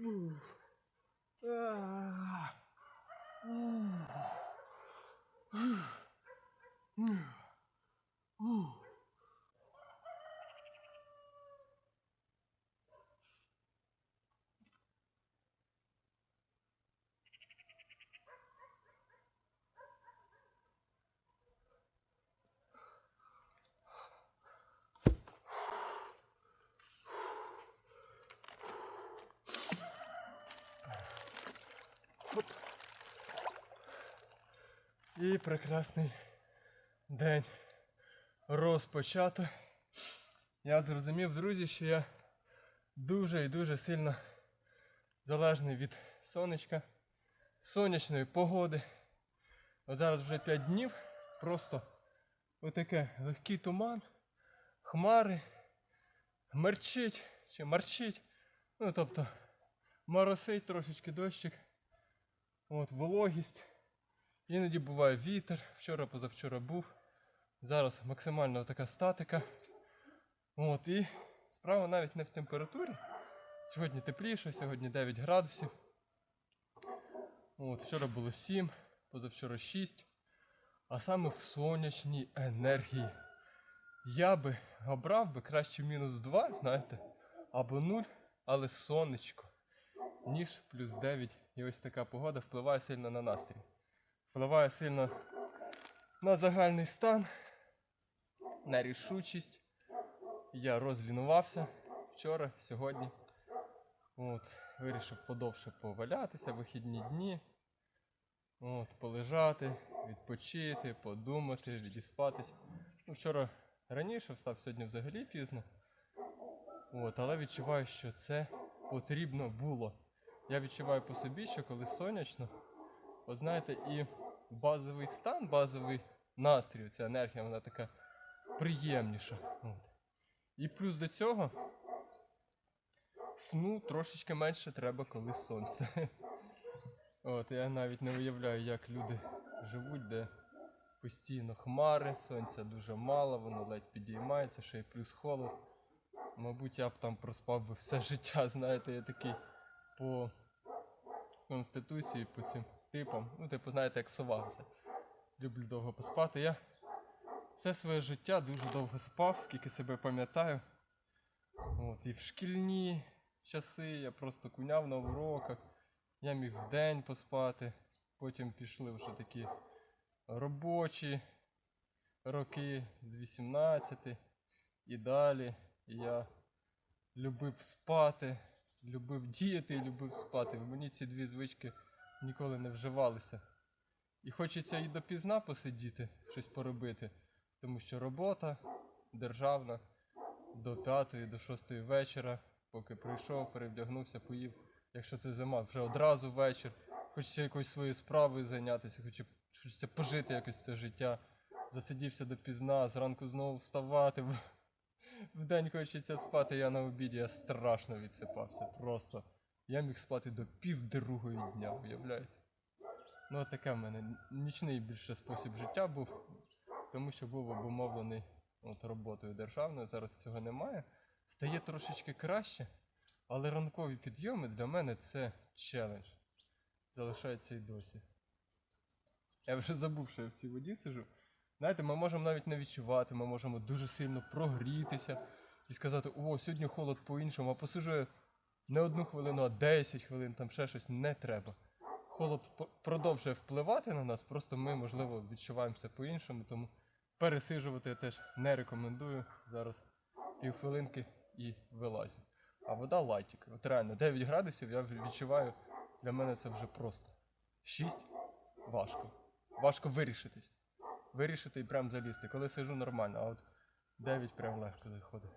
Mm. І прекрасний день розпочато. Я зрозумів, друзі, що я дуже і дуже сильно залежний від сонечка, сонячної погоди. От зараз вже 5 днів, просто отаке легкий туман, хмари, мерчить чи марчить. Ну тобто моросить трошечки дощик. От, вологість. Іноді буває вітер. Вчора, позавчора був. Зараз максимально така статика. От, і справа навіть не в температурі. Сьогодні тепліше, сьогодні 9 градусів. От, вчора було 7, позавчора 6. А саме в сонячній енергії. Я би обрав би краще мінус 2, знаєте, або 0, але сонечко, ніж плюс 9. І ось така погода впливає сильно на настрій. Впливає сильно на загальний стан, на рішучість. Я розлінувався вчора, сьогодні. От, вирішив подовше повалятися, вихідні дні. От, полежати, відпочити, подумати, відіспатись. Ну, вчора раніше встав, сьогодні взагалі пізно. От, але відчуваю, що це потрібно було. Я відчуваю по собі, що коли сонячно, от знаєте, і базовий стан, базовий настрій, ця енергія, вона така приємніша. От. І плюс до цього сну трошечки менше треба, коли сонце. От, я навіть не уявляю, як люди живуть, де постійно хмари, сонця дуже мало, воно ледь підіймається, ще й плюс холод. Мабуть, я б там проспав би все життя, знаєте, я такий по конституції, по цим типам. Ну, типу, знаєте, як сова це. Люблю довго поспати. Я все своє життя дуже довго спав, скільки себе пам'ятаю. От, і в шкільні часи я просто куняв на уроках. Я міг в день поспати. Потім пішли вже такі робочі роки з 18 і далі. Я любив спати, любив діяти і любив спати. Мені ці дві звички ніколи не вживалися. І хочеться і допізна посидіти, щось поробити, тому що робота державна до п'ятої, до шостої вечора, поки прийшов, перевдягнувся, поїв. Якщо це зима, вже одразу вечір. Хочеться якоюсь своєю справою зайнятися, хоче- хочеться пожити якось це життя. Засидівся допізна, зранку знову вставати. Вдень хочеться спати, я на обіді, я страшно відсипався. Просто. Я міг спати до пів другої дня, уявляєте? Ну, таке в мене нічний більше спосіб життя був, тому що був обумовлений от, роботою державною, зараз цього немає. Стає трошечки краще, але ранкові підйоми для мене це челендж. Залишається і досі. Я вже забув, що я в цій воді сижу. Знаєте, ми можемо навіть не відчувати, ми можемо дуже сильно прогрітися і сказати, о, сьогодні холод по-іншому, а посижу я не одну хвилину, а 10 хвилин, там ще щось не треба. Холод продовжує впливати на нас, просто ми, можливо, відчуваємо це по-іншому, тому пересижувати я теж не рекомендую. Зараз півхвилинки і вилазю. А вода лайтик. От реально 9 градусів я відчуваю, для мене це вже просто. 6 важко. Важко вирішитись. Вирішити і прям залізти. Коли сижу нормально, а от 9 прям легко заходить.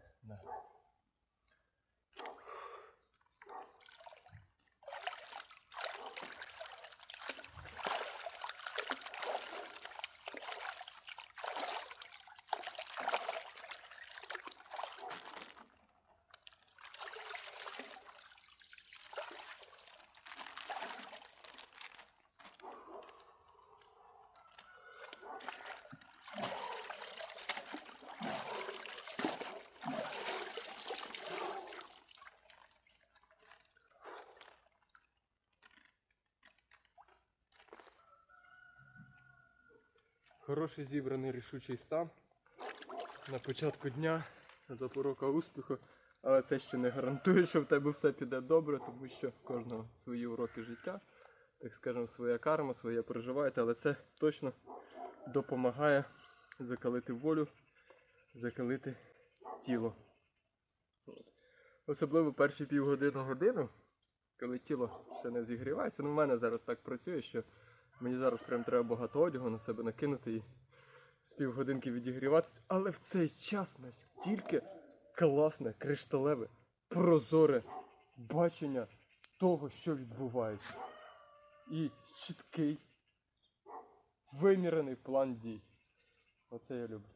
Хороший зібраний рішучий стан на початку дня, запорока успіху. Але це ще не гарантує, що в тебе все піде добре, тому що в кожного свої уроки життя, так скажемо, своя карма, своє проживаєте, але це точно допомагає закалити волю, закалити тіло. Особливо перші півгодини годину, коли тіло ще не зігрівається. Ну, в мене зараз так працює, що мені зараз прям треба багато одягу на себе накинути і з півгодинки відігріватися. Але в цей час настільки класне, кришталеве, прозоре бачення того, що відбувається. І чіткий, вимірений план дій. Оце я люблю.